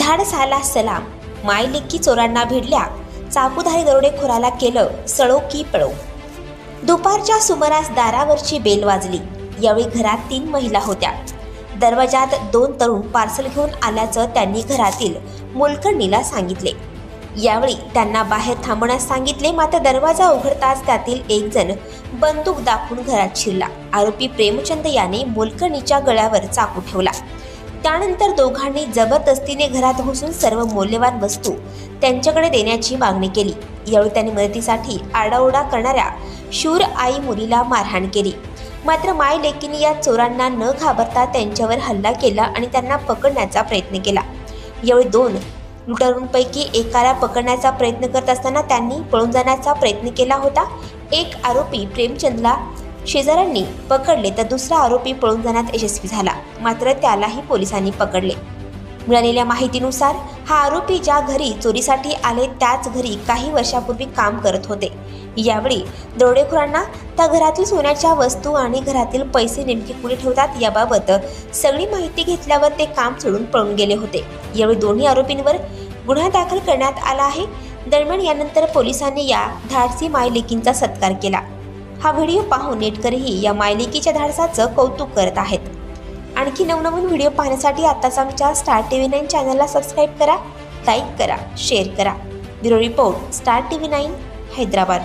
धाडसाला सलाम. मायलेकी चोरांना भिडल्या. चाकूधारी दरोडेखोराला केलं सळो की पळो. दुपारच्या सुमारास दारावरची बेल वाजली. यावेळी घरात तीन महिला होत्या. दरवाजात दोन तरुण पार्सल घेऊन आल्याचं त्यांनी घरातील मोलकर्णीला सांगितले. यावेळी त्यांना बाहेर थांबण्यास सांगितले मात्र दरवाजा उघडताच त्यातील एक जण बंदूक दाखवून घरात शिरला. आरोपी प्रेमचंद याने मोलकर्णीच्या गळ्यावर चाकू ठेवला. त्यानंतर दोघांनी जबरदस्तीने घरात घुसून सर्व मौल्यवान वस्तू त्यांच्याकडे देण्याची मागणी केली. यावेळी त्यांनी मदतीसाठी आडाओडा करणाऱ्या शूर आई मुलीला मारहाण केली. मात्र माय लेकीने या चोरांना न घाबरता त्यांच्यावर हल्ला केला आणि त्यांना पकडण्याचा प्रयत्न केला. यावेळी दोन लुटारूंपैकी एकाला पकडण्याचा प्रयत्न करत असताना त्यांनी पळून जाण्याचा प्रयत्न केला होता. एक आरोपी प्रेमचंदला शेजाऱ्यांनी पकडले तर दुसरा आरोपी पळून जाण्यात यशस्वी झाला. मात्र त्यालाही पोलिसांनी पकडले. मिळालेल्या माहितीनुसार हा आरोपी ज्या घरी चोरीसाठी आले त्याच घरी काही वर्षापूर्वी काम करत होते. यावेळी दरोडेखोरांना त्या घरातील सोन्याच्या वस्तू आणि घरातील पैसे नेमके कुठे ठेवतात याबाबत सगळी माहिती घेतल्यावर ते काम सोडून पळून गेले होते. यावेळी दोन्ही आरोपींवर गुन्हा दाखल करण्यात आला आहे. दरम्यान यानंतर पोलिसांनी या धाडसी मायलेकींचा सत्कार केला. हा व्हिडिओ पाहून नेटकरही या मायलेकीच्या धाडसाचं कौतुक करत आहेत. आणखी नवनवीन व्हिडिओ पाहण्यासाठी आताच आमच्या स्टार टी व्ही नाईन चॅनलला सबस्क्राईब करा लाईक करा शेअर करा. Bureau report star T V nine Hyderabad.